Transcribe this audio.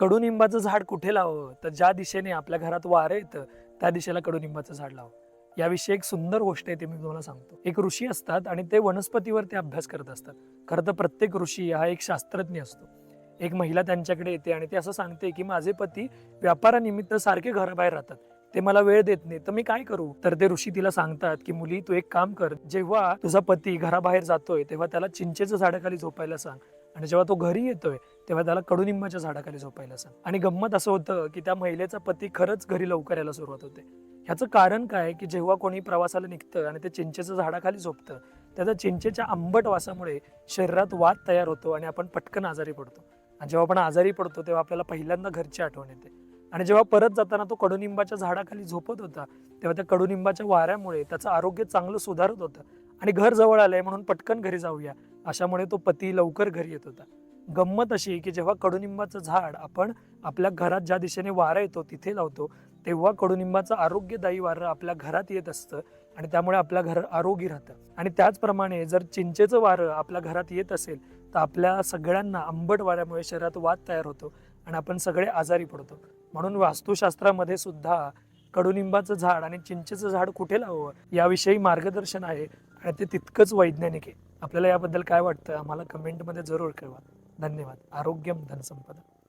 कडुनिंबाचं झाड कुठे लावावं? तर ज्या दिशेने आपल्या घरात वारं येतं त्या दिशेला कडुनिंबाचं झाड लावावं याविषयी एक सुंदर गोष्ट आहे ते मी तुम्हाला सांगतो. एक ऋषी असतात आणि ते वनस्पतीवर ते अभ्यास करत असतात. खरं तर प्रत्येक ऋषी हा एक शास्त्रज्ञ असतो. एक महिला त्यांच्याकडे येते आणि ते असं सांगते की माझे पती व्यापारानिमित्त सारखे घराबाहेर राहतात. ते मला वेळ देत नाही. तर मी काय करू? तर ते ऋषी तिला सांगतात की मुली तू एक काम कर. जेव्हा तुझा पती घराबाहेर जातोय तेव्हा त्याला चिंचेच्या झाडाखाली झोपायला सांग. आणि जेव्हा तो घरी येतोय तेव्हा त्याला कडुनिंबाच्या झाडाखाली झोपायला सांग. आणि गंमत असं होतं की त्या महिलेचा पती खरंच घरी लवकर यायला सुरुवात होते. ह्याचं कारण काय की जेव्हा कोणी प्रवासाला निघतं आणि ते चिंचेचं झाडाखाली झोपतं त्याचा चिंचेच्या आंबट वासामुळे शरीरात वाद तयार होतो आणि आपण पटकन आजारी पडतो. आणि जेव्हा आपण आजारी पडतो तेव्हा आपल्याला पहिल्यांदा घरची आठवण येते. आणि जेव्हा परत जाताना तो कडुनिंबाच्या झाडाखाली झोपत होता तेव्हा त्या कडुनिंबाच्या वाऱ्यामुळे त्याचं आरोग्य चांगलं सुधारत होतं. आणि घर जवळ आलंय म्हणून पटकन घरी जाऊया अशामुळे तो पती लवकर घरी येत होता. गंमत अशी की जेव्हा कडुनिंबाचं झाड आपण आपल्या घरात ज्या दिशेने वारा येतो तिथे लावतो तेव्हा कडुनिंबाचं आरोग्यदायी वारं आपल्या घरात येत असतं आणि त्यामुळे आपल्या घर आरोगी राहतं. आणि त्याचप्रमाणे जर चिंचेचं वारं आपल्या घरात येत असेल तर आपल्या सगळ्यांना आंबट वाऱ्यामुळे शरीरात वाद तयार होतो आणि आपण सगळे आजारी पडतो. म्हणून वास्तुशास्त्रामध्ये सुद्धा कडुनिंबाचं झाड आणि चिंचेचं झाड कुठे लावावं याविषयी मार्गदर्शन आहे आणि ते तितकंच वैज्ञानिक आहे. आपल्याला याबद्दल काय वाटतं आम्हाला कमेंटमध्ये जरूर कळवा. धन्यवाद. आरोग्यम धनसंपदा.